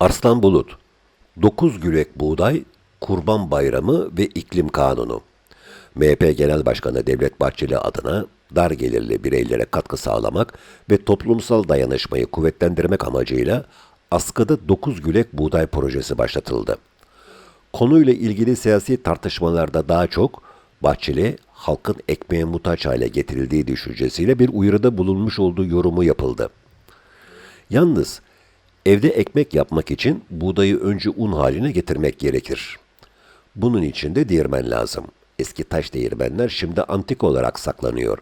Arslan Bulut 9 gülek buğday, Kurban Bayramı ve iklim kanunu. MHP Genel Başkanı Devlet Bahçeli adına dar gelirli bireylere katkı sağlamak ve toplumsal dayanışmayı kuvvetlendirmek amacıyla askıda 9 gülek buğday projesi başlatıldı. Konuyla ilgili siyasi tartışmalarda daha çok Bahçeli halkın ekmeğe muhtaç hale getirildiği düşüncesiyle bir uyarıda bulunmuş olduğu yorumu yapıldı. Yalnız evde ekmek yapmak için buğdayı önce un haline getirmek gerekir. Bunun için de değirmen lazım. Eski taş değirmenler şimdi antik olarak saklanıyor.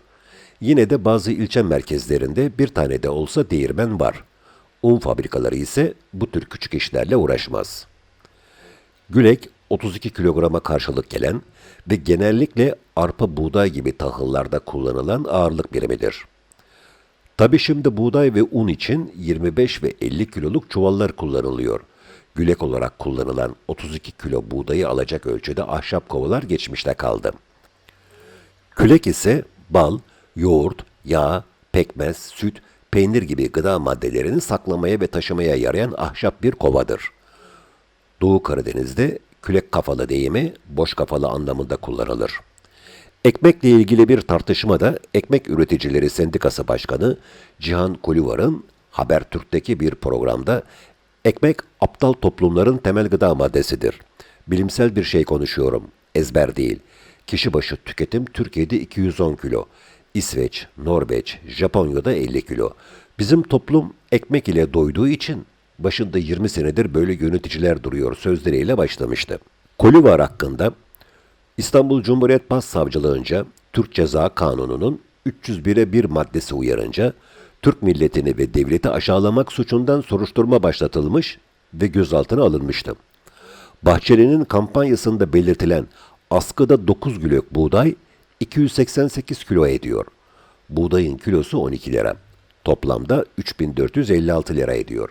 Yine de bazı ilçe merkezlerinde bir tane de olsa değirmen var. Un fabrikaları ise bu tür küçük işlerle uğraşmaz. Gülek 32 kilograma karşılık gelen ve genellikle arpa buğday gibi tahıllarda kullanılan ağırlık birimidir. Tabi şimdi buğday ve un için 25 ve 50 kiloluk çuvallar kullanılıyor. Gülek olarak kullanılan 32 kilo buğdayı alacak ölçüde ahşap kovalar geçmişte kaldı. Külek ise bal, yoğurt, yağ, pekmez, süt, peynir gibi gıda maddelerini saklamaya ve taşımaya yarayan ahşap bir kovadır. Doğu Karadeniz'de külek kafalı deyimi boş kafalı anlamında kullanılır. Ekmekle ilgili bir tartışmada Ekmek Üreticileri Sendikası Başkanı Cihan Kuluvar'ın Habertürk'teki bir programda ekmek aptal toplumların temel gıda maddesidir. Bilimsel bir şey konuşuyorum. Ezber değil. Kişi başı tüketim Türkiye'de 210 kilo. İsveç, Norveç, Japonya'da 50 kilo. Bizim toplum ekmek ile doyduğu için başında 20 senedir böyle yöneticiler duruyor sözleriyle başlamıştı. Kolivar hakkında İstanbul Cumhuriyet Başsavcılığınca Türk Ceza Kanunu'nun 301'e 1 maddesi uyarınca Türk milletini ve devleti aşağılamak suçundan soruşturma başlatılmış ve gözaltına alınmıştı. Bahçeli'nin kampanyasında belirtilen askıda 9 gülök buğday 288 kilo ediyor. Buğdayın kilosu 12 lira. Toplamda 3456 lira ediyor.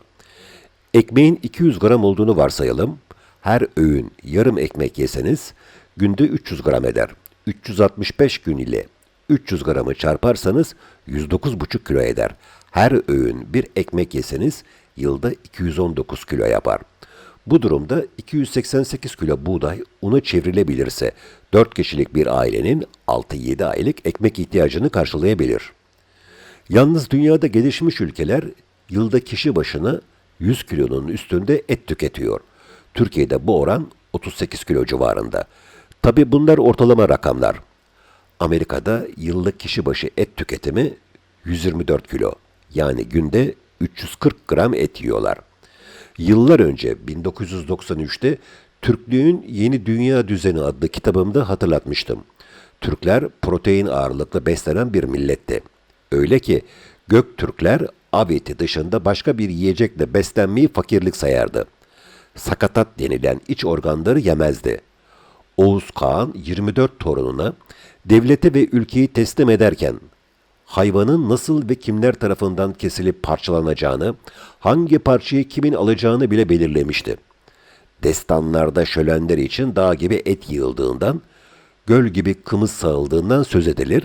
Ekmeğin 200 gram olduğunu varsayalım. Her öğün yarım ekmek yeseniz günde 300 gram eder. 365 gün ile 300 gramı çarparsanız 109,5 kilo eder. Her öğün bir ekmek yeseniz yılda 219 kilo yapar. Bu durumda 288 kilo buğday una çevrilebilirse 4 kişilik bir ailenin 6-7 aylık ekmek ihtiyacını karşılayabilir. Yalnız dünyada gelişmiş ülkeler yılda kişi başına 100 kilonun üstünde et tüketiyor. Türkiye'de bu oran 38 kilo civarında. Tabi bunlar ortalama rakamlar. Amerika'da yıllık kişi başı et tüketimi 124 kilo. Yani günde 340 gram et yiyorlar. Yıllar önce 1993'te Türklüğün Yeni Dünya Düzeni adlı kitabımda hatırlatmıştım. Türkler protein ağırlıklı beslenen bir milletti. Öyle ki Göktürkler av eti dışında başka bir yiyecekle beslenmeyi fakirlik sayardı. Sakatat denilen iç organları yemezdi. Oğuz Kağan 24 torununa devlete ve ülkeyi teslim ederken hayvanın nasıl ve kimler tarafından kesilip parçalanacağını, hangi parçayı kimin alacağını bile belirlemişti. Destanlarda şölenler için dağ gibi et yığıldığından, göl gibi kımız sağıldığından söz edilir.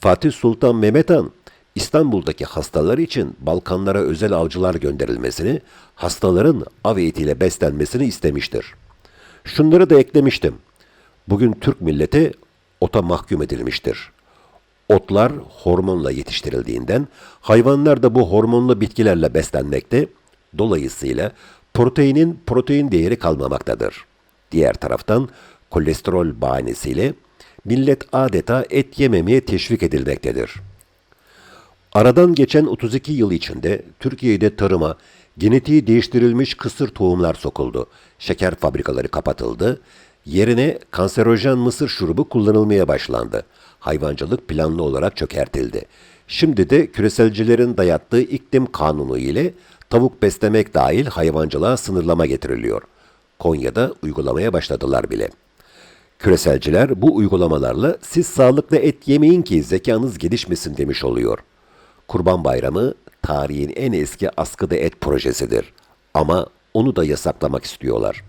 Fatih Sultan Mehmet Han, İstanbul'daki hastalar için Balkanlara özel avcılar gönderilmesini, hastaların av etiyle beslenmesini istemiştir. Şunları da eklemiştim. Bugün Türk milleti ota mahkum edilmiştir. Otlar hormonla yetiştirildiğinden hayvanlar da bu hormonlu bitkilerle beslenmekte, dolayısıyla proteinin protein değeri kalmamaktadır. Diğer taraftan kolesterol bahanesiyle millet adeta et yememeye teşvik edilmektedir. Aradan geçen 32 yıl içinde Türkiye'de tarıma genetiği değiştirilmiş kısır tohumlar sokuldu. Şeker fabrikaları kapatıldı. Yerine kanserojen mısır şurubu kullanılmaya başlandı. Hayvancılık planlı olarak çökertildi. Şimdi de küreselcilerin dayattığı iklim kanunu ile tavuk beslemek dahil hayvancılığa sınırlama getiriliyor. Konya'da uygulamaya başladılar bile. Küreselciler bu uygulamalarla siz sağlıklı et yemeyin ki zekanız gelişmesin demiş oluyor. Kurban Bayramı tarihin en eski askıda et projesidir. Ama onu da yasaklamak istiyorlar.